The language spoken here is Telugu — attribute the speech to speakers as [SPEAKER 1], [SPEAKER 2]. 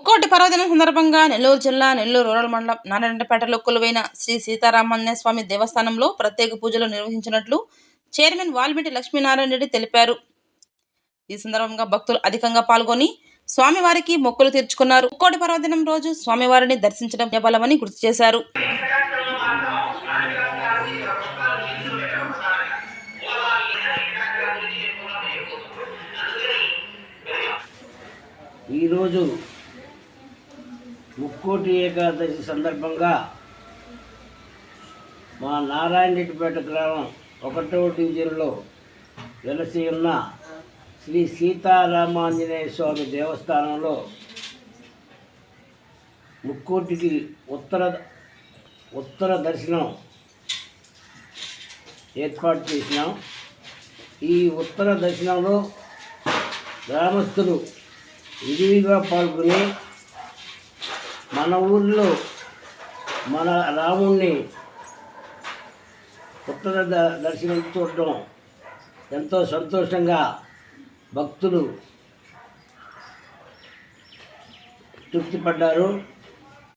[SPEAKER 1] ముక్కోటి పర్వదినం సందర్భంగా నెల్లూరు జిల్లా నెల్లూరు రూరల్ మండలం నారాయణపేటలో కొలువైన శ్రీ సీతారామన్య స్వామి దేవస్థానంలో ప్రత్యేక పూజలు నిర్వహించినట్లు చైర్మన్ వాల్మీటి లక్ష్మీనారాయణ రెడ్డి తెలిపారు. ఈ సందర్భంగా భక్తులు అధికంగా పాల్గొని స్వామివారికి మొక్కులు తీర్చుకున్నారు. ముక్కోటి పర్వదినం రోజు స్వామివారిని దర్శించడం బలమని గుర్తు చేశారు.
[SPEAKER 2] ఈరోజు ముక్కోటి ఏకాదశి సందర్భంగా మా నారాయణరెడ్డిపేట గ్రామం ఒకటో డివిజన్లో వెలసి ఉన్న శ్రీ సీతారామాంజనేయ స్వామి దేవస్థానంలో ముక్కోటికి ఉత్తర ఉత్తర దర్శనం ఏర్పాటు చేసినాం. ఈ ఉత్తర దర్శనంలో గ్రామస్తులు విరివిగా పాల్గొని మన ఊరిలో మన రాముణ్ణి ఉత్తర ద- దర్శనం చూడటం ఎంతో సంతోషంగా భక్తులు తృప్తిపడ్డారు.